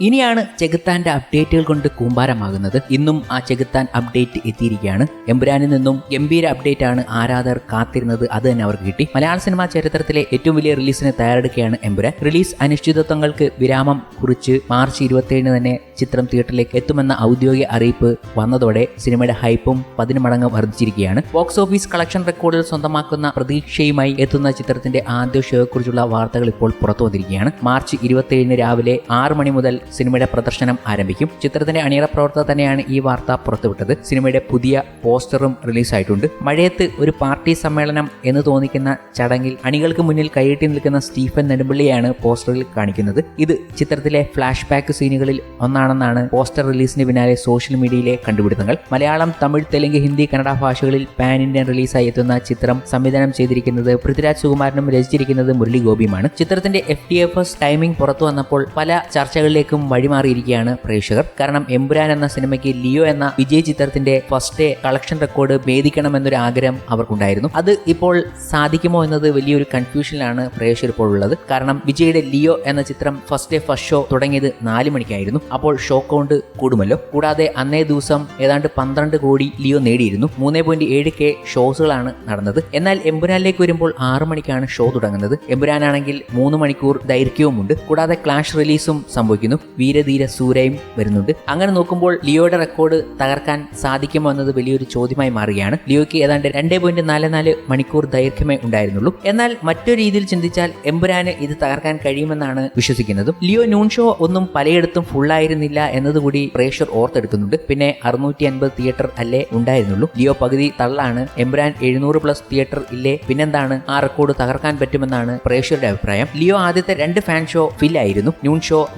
ഇനിയാണ് ചെകുത്താന്റെ അപ്ഡേറ്റുകൾ കൊണ്ട് കൂമ്പാരമാകുന്നത്. ഇന്നും ആ ചെകുത്താൻ അപ്ഡേറ്റ് എത്തിയിരിക്കുകയാണ്. എമ്പുരാനിൽ നിന്നും ഗംഭീര അപ്ഡേറ്റ് ആണ് ആരാധകർ കാത്തിരുന്നത്. അത് തന്നെ അവർക്ക് കിട്ടി. മലയാള സിനിമാ ചരിത്രത്തിലെ ഏറ്റവും വലിയ റിലീസിന് തയ്യാറെടുക്കുകയാണ് എമ്പുരാൻ. റിലീസ് അനിശ്ചിതത്വങ്ങൾക്ക് വിരാമം കുറിച്ച് മാർച്ച് ഇരുപത്തിയേഴിന് തന്നെ ചിത്രം തിയേറ്ററിലേക്ക് എത്തുമെന്ന ഔദ്യോഗിക അറിയിപ്പ് വന്നതോടെ സിനിമയുടെ ഹൈപ്പും പതിന് മടങ്ങ് വർദ്ധിച്ചിരിക്കുകയാണ് ബോക്സ് ഓഫീസ് കളക്ഷൻ റെക്കോർഡിൽ സ്വന്തമാക്കുന്ന പ്രതീക്ഷയുമായി എത്തുന്ന ചിത്രത്തിന്റെ ആദ്യ ഷോയെക്കുറിച്ചുള്ള വാർത്തകൾ ഇപ്പോൾ പുറത്തു വന്നിരിക്കുകയാണ് മാർച്ച് ഇരുപത്തിയേഴിന് രാവിലെ ആറ് മണി മുതൽ സിനിമയുടെ പ്രദർശനം ആരംഭിക്കും. ചിത്രത്തിന്റെ അണിയറ പ്രവർത്തകർ തന്നെയാണ് ഈ വാർത്ത പുറത്തുവിട്ടത്. സിനിമയുടെ പുതിയ പോസ്റ്ററും റിലീസായിട്ടുണ്ട്. മഴയത്ത് ഒരു പാർട്ടി സമ്മേളനം എന്ന് തോന്നിക്കുന്ന ചടങ്ങിൽ അണികൾക്ക് മുന്നിൽ കൈയിട്ടി നിൽക്കുന്ന സ്റ്റീഫൻ നെടുമ്പള്ളിയാണ് പോസ്റ്ററിൽ കാണിക്കുന്നത്. ഇത് ചിത്രത്തിലെ ഫ്ലാഷ് ബാക്ക് സീനുകളിൽ ഒന്നാണെന്നാണ് പോസ്റ്റർ റിലീസിന് പിന്നാലെ സോഷ്യൽ മീഡിയയിലെ കണ്ടുപിടുത്തങ്ങൾ. മലയാളം തമിഴ് തെലുങ്ക് ഹിന്ദി കന്നഡ ഭാഷകളിൽ പാൻ ഇന്ത്യൻ റിലീസായി എത്തുന്ന ചിത്രം സംവിധാനം ചെയ്തിരിക്കുന്നത് പൃഥ്വിരാജ് സുകുമാരനും രചിച്ചിരിക്കുന്നത് മുരളി ഗോപിയുമാണ്. ചിത്രത്തിന്റെ F T F S timing പുറത്തു വന്നപ്പോൾ പല ചർച്ചകളിലേക്കും വഴിമാറിയിരിക്കുകയാണ് പ്രേക്ഷകർ. കാരണം എമ്പുരാൻ എന്ന സിനിമയ്ക്ക് ലിയോ എന്ന വിജയ് ചിത്രത്തിന്റെ ഫസ്റ്റ് ഡേ കളക്ഷൻ റെക്കോർഡ് ഭേദിക്കണം എന്നൊരു ആഗ്രഹം അവർക്കുണ്ടായിരുന്നു. അത് ഇപ്പോൾ സാധിക്കുമോ എന്നത് വലിയൊരു കൺഫ്യൂഷനിലാണ് പ്രേക്ഷകർ ഇപ്പോൾ ഉള്ളത്. കാരണം വിജയുടെ ലിയോ എന്ന ചിത്രം ഫസ്റ്റ് ഡേ ഫസ്റ്റ് ഷോ തുടങ്ങിയത് നാല് മണിക്കായിരുന്നു. അപ്പോൾ ഷോ കൗണ്ട് കൂടുമല്ലോ. കൂടാതെ അന്നേ ദിവസം ഏതാണ്ട് പന്ത്രണ്ട് കോടി ലിയോ നേടിയിരുന്നു. മൂന്ന് പോയിന്റ് ഏഴ് കെ ഷോസുകളാണ് നടന്നത്. എന്നാൽ എമ്പുരാനിലേക്ക് വരുമ്പോൾ ആറു മണിക്കാണ് ഷോ തുടങ്ങുന്നത്. എമ്പുരാനാണെങ്കിൽ മൂന്ന് മണിക്കൂർ ദൈർഘ്യവുമുണ്ട്. കൂടാതെ ക്ലാഷ് റിലീസും സംഭവിക്കുന്നു. വീരധീര സൂരയും വരുന്നുണ്ട്. അങ്ങനെ നോക്കുമ്പോൾ ലിയോയുടെ റെക്കോർഡ് തകർക്കാൻ സാധിക്കുമോ എന്നത് വലിയൊരു ചോദ്യമായി മാറുകയാണ്. ലിയോയ്ക്ക് ഏതാണ്ട് രണ്ടേ പോയിന്റ് നാല് നാല് മണിക്കൂർ ദൈർഘ്യമേ ഉണ്ടായിരുന്നുള്ളൂ. എന്നാൽ മറ്റൊരു രീതിയിൽ ചിന്തിച്ചാൽ എമ്പുരാന് ഇത് തകർക്കാൻ കഴിയുമെന്നാണ് വിശ്വസിക്കുന്നതും. ലിയോ നൂൺ ഷോ ഒന്നും പലയിടത്തും ഫുള്ളായിരുന്നില്ല എന്നതുകൂടി പ്രേക്ഷർ ഓർത്തെടുക്കുന്നുണ്ട്. പിന്നെ അറുന്നൂറ്റി അൻപത് തിയേറ്റർ അല്ലേ ഉണ്ടായിരുന്നുള്ളൂ. ലിയോ പകുതി തള്ളാണ്. എംബ്രാൻ എഴുന്നൂറ് പ്ലസ് തിയേറ്റർ ഇല്ലേ? പിന്നെന്താണ് ആ റെക്കോർഡ് തകർക്കാൻ പറ്റുമെന്നാണ് പ്രേക്ഷകരുടെ അഭിപ്രായം. ലിയോ ആദ്യത്തെ രണ്ട് ഫാൻ ഷോ ഫില്ലായിരുന്നു ന്യൂൺ ഷോ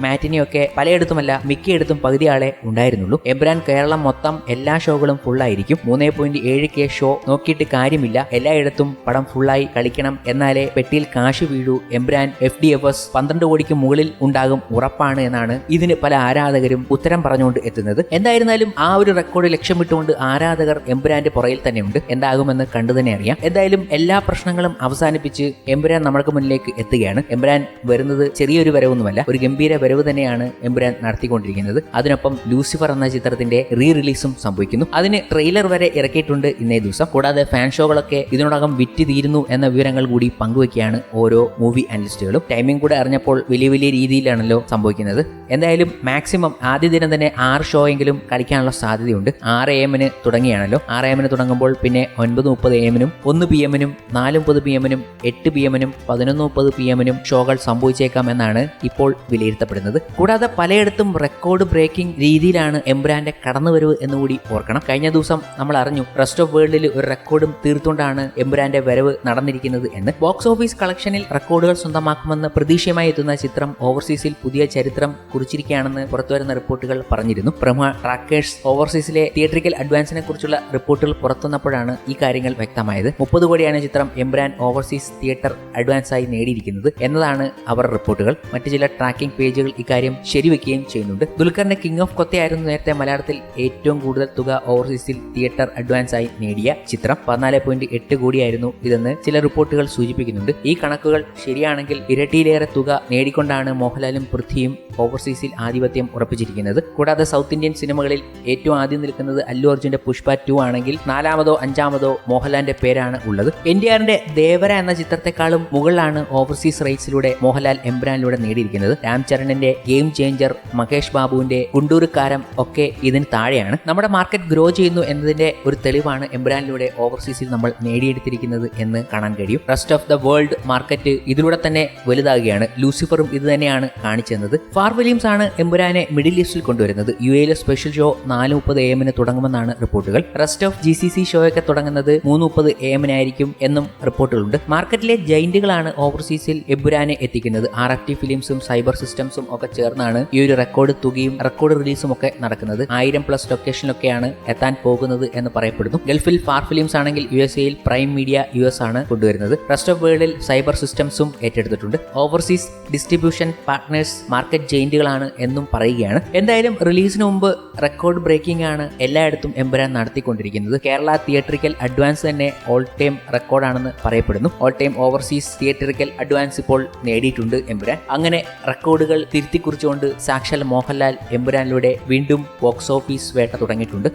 മാറ്റിനെയൊക്കെ പലയിടത്തുമല്ല മിക്കയിടത്തും പകുതി ആളെ ഉണ്ടായിരുന്നുള്ളൂ. എബ്രാൻ കേരളം മൊത്തം എല്ലാ ഷോകളും ഫുള്ളായിരിക്കും മൂന്നേ പോയിന്റ് ഏഴ് കെ ഷോ നോക്കിയിട്ട് കാര്യമില്ല. എല്ലായിടത്തും പടം ഫുള്ളായി കളിക്കണം എന്നാലേ പെട്ടിയിൽ കാശ് വീഴൂ. Empuraan F D F S പന്ത്രണ്ട് കോടിക്ക് മുകളിൽ ഉണ്ടാകും ഉറപ്പാണ് എന്നാണ് ഇതിന് പല ആരാധകരും ഉത്തരം പറഞ്ഞുകൊണ്ട് എത്തുന്നത്. എന്തായിരുന്നാലും ആ ഒരു റെക്കോർഡ് ലക്ഷ്യമിട്ടുകൊണ്ട് ആരാധകർ എംബ്രാന്റെ പുറയിൽ തന്നെയുണ്ട്. എന്താകുമെന്ന് കണ്ടു തന്നെ അറിയാം. എന്തായാലും എല്ലാ പ്രശ്നങ്ങളും അവസാനിപ്പിച്ച് എംബ്രാൻ നമ്മൾക്ക് മുന്നിലേക്ക് എത്തുകയാണ്. എംബ്രാൻ വരുന്നത് ചെറിയൊരു വരവൊന്നുമല്ല ഒരു ഗംഭീര വരവ് തന്നെയാണ് എംബ്രാൻ നടത്തിക്കൊണ്ടിരിക്കുന്നത്. അതിനൊപ്പം ലൂസിഫർ എന്ന ചിത്രത്തിന്റെ റീ റിലീസും സംഭവിക്കുന്നു. അതിന് ട്രെയിലർ വരെ ഇറക്കിയിട്ടുണ്ട് ഇന്നേ ദിവസം. കൂടാതെ ഫാൻ ഷോകളൊക്കെ ഇതിനോടകം വിറ്റ് തീരുന്നു എന്ന വിവരങ്ങൾ കൂടി പങ്കുവയ്ക്കുകയാണ് ഓരോ മൂവി അനലിസ്റ്റുകളും ടൈമിംഗ് കൂടെ അറിഞ്ഞപ്പോൾ വലിയ വലിയ രീതിയിലാണല്ലോ സംഭവിക്കുന്നത്. എന്തായാലും മാക്സിമം ആദ്യ ദിനം തന്നെ ആറ് ഷോ എങ്കിലും കളിക്കാനുള്ള സാധ്യതയുണ്ട്. ആറ് എ എമ്മിന് തുടങ്ങിയാണല്ലോ. ആറ് എമ്മിന് തുടങ്ങുമ്പോൾ പിന്നെ ഒൻപത് മുപ്പത് എ എമ്മിനും ഒന്ന് പി എമ്മിനും നാല് മുപ്പത് പി എമ്മിനും എട്ട് പി എമ്മിനും പതിനൊന്ന് മുപ്പത് പി എമ്മിനും ഷോകൾ സംഭവിച്ചേക്കാം എന്നാണ് ഇപ്പോൾ വിലയിരുത്തപ്പെടുന്നത്. കൂടാതെ പലയിടത്തും റെക്കോർഡ് ബ്രേക്കിംഗ് രീതിയിലാണ് എംബ്രാന്റെ കടന്നുവരവ് എന്നുകൂടി ഓർക്കണം. കഴിഞ്ഞ ദിവസം നമ്മൾ അറിഞ്ഞു റെസ്റ്റ് ഓഫ് വേൾഡിൽ ഒരു റെക്കോർഡും തീർത്തുകൊണ്ടാണ് എംബ്രാന്റെ വരവ് നടന്നിരിക്കുന്നത് എന്ന്. ബോക്സ് ഓഫീസ് കളക്ഷനിൽ റെക്കോർഡുകൾ സ്വന്തമാക്കുമെന്ന് പ്രതീക്ഷയുമായി എത്തുന്ന ചിത്രം ഓവർസീസിൽ പുതിയ ചരിത്രം കുറിച്ചിരിക്കുകയാണെന്ന് പുറത്തുവരുന്ന റിപ്പോർട്ടുകൾ പറഞ്ഞിരുന്നു. പ്രമുഖ ട്രാക്കേഴ്സ് ഓവർസീസിലെ തിയേറ്ററിക്കൽ അഡ്വാൻസിനെ കുറിച്ചുള്ള റിപ്പോർട്ടുകൾ പുറത്തുവന്നപ്പോഴാണ് ഈ കാര്യങ്ങൾ വ്യക്തമായത്. മുപ്പത് കോടിയാണ് ചിത്രം എംബ്രാൻ ഓവർസീസ് തിയേറ്റർ അഡ്വാൻസായി നേടിയിരിക്കുന്നത് എന്നതാണ് അവർ റിപ്പോർട്ടുകൾ. മറ്റു ചില ട്രാക്കിംഗ് പേജുകൾ ഇക്കാര്യം ശരിവെക്കുകയും ചെയ്യുന്നുണ്ട്. ദുൽഖറിന്റെ കിങ് ഓഫ് കൊത്തയായിരുന്നു നേരത്തെ മലയാളത്തിൽ ഏറ്റവും കൂടുതൽ തുക ഓവർസീസിൽ തിയേറ്റർ അഡ്വാൻസ് ആയി നേടിയ ചിത്രം. പതിനാല് പോയിന്റ് എട്ട് കോടിയായിരുന്നു ഇതെന്ന് ചില റിപ്പോർട്ടുകൾ സൂചിപ്പിക്കുന്നുണ്ട്. ഈ കണക്കുകൾ ശരിയാണെങ്കിൽ ഇരട്ടിയിലേറെ തുക നേടിക്കൊണ്ടാണ് മോഹൻലാലും പൃഥ്വിയും ഓവർസീസിൽ ആധിപത്യം ഉറപ്പിച്ചിരിക്കുന്നത്. കൂടാതെ സൗത്ത് ഇന്ത്യൻ സിനിമകളിൽ ഏറ്റവും ആദ്യം നിൽക്കുന്നത് അല്ലു അർജുന്റെ പുഷ്പ ടു ആണെങ്കിൽ നാലാമതോ അഞ്ചാമതോ മോഹൻലാലിന്റെ പേരാണ് ഉള്ളത്. എൻ ഡി ആറിന്റെ ദേവര എന്ന ചിത്രത്തെക്കാളും മുകളിലാണ് ഓവർസീസ് റൈറ്റ്സിലൂടെ മോഹൻലാൽ എംബ്രാനിലൂടെ നേടിയിരിക്കുന്നത്. രാം ചരണിന്റെ ഗെയിം ചേഞ്ചർ മഹേഷ് ബാബുവിന്റെ ഗുണ്ടൂരുക്കാരം ഒക്കെ ഇതിന് താഴെയാണ്. നമ്മുടെ മാർക്കറ്റ് ഗ്രോ ചെയ്യുന്നു എന്നതിന്റെ ഒരു തെളിവാണ് എംബ്രാനിലൂടെ ഓവർസീസിൽ നമ്മൾ നേടിയെടുത്തിരിക്കുന്നത് എന്ന് കാണാൻ കഴിയും. Rest of the world market ഇതിലൂടെ തന്നെ വലുതാകുകയാണ്. ലൂസിഫറും ഇത് തന്നെയാണ് കാണിച്ചെന്നത് ഫാർ വില്യംസ് ആണ് എംബുരാനെ മിഡിൽ ഈസ്റ്റിൽ കൊണ്ടുവരുന്നത്. യു എയിലെ സ്പെഷ്യൽ ഷോ നാല് മുപ്പത് എ എമ്മിന് തുടങ്ങുമെന്നാണ് റിപ്പോർട്ടുകൾ. Rest of G C C ഷോയൊക്കെ തുടങ്ങുന്നത് മൂന്ന് മുപ്പത് എ എമ്മിനായിരിക്കും എന്നും റിപ്പോർട്ടുകളുണ്ട്. മാർക്കറ്റിലെ ജയിന്റുകളാണ് ഓവർസീസിൽ എബുരാനെ എത്തിക്കുന്നത്. ആർ എഫ് ടി ഫിലിംസും സൈബർ സിസ്റ്റംസും ഒക്കെ ചേർന്നാണ് ഈ ഒരു റെക്കോർഡ് തുകയും റെക്കോർഡ് റിലീസും ഒക്കെ നടക്കുന്നത്. ആയിരം പ്ലസ് ലൊക്കേഷനിലൊക്കെയാണ് എത്താൻ പോകുന്നത് എന്ന് പറയപ്പെടുന്നു. ഗൾഫിൽ ഫാർ ഫിലിംസ് ആണെങ്കിൽ യു എസ് എയിൽ പ്രൈം മീഡിയ യു എസ് ആണ് കൊണ്ടുവരുന്നത്. റെസ്റ്റ് ഓഫ് വേൾഡിൽ സൈബർ സിസ്റ്റംസും ഏറ്റെടുത്തിട്ടുണ്ട്. ഓവർസീസ് ഡിസ്ട്രിബ്യൂഷൻ പാർട്ട്നേഴ്സ് മാർക്കറ്റ് ജെയിന്റുകളാണ് എന്നും പറയുകയാണ്. എന്തായാലും റിലീസിന് മുമ്പ് റെക്കോർഡ് ബ്രേക്കിംഗ് ആണ് എല്ലായിടത്തും എമ്പുരാൻ നടത്തിക്കൊണ്ടിരിക്കുന്നത്. കേരള തിയേറ്ററിക്കൽ അഡ്വാൻസ് തന്നെ ഓൾ ടൈം റെക്കോർഡാണെന്ന് പറയപ്പെടുന്നു. All time overseas theatrical advance ഇപ്പോൾ നേടിയിട്ടുണ്ട് എമ്പുരാൻ. അങ്ങനെ റെക്കോർഡുകൾ തിരുത്തിക്കുറിച്ചുകൊണ്ട് സാക്ഷാൽ മോഹൻലാൽ എമ്പുരാനിലൂടെ വീണ്ടും ബോക്സ് ഓഫീസ് വേട്ട തുടങ്ങിയിട്ടുണ്ട്.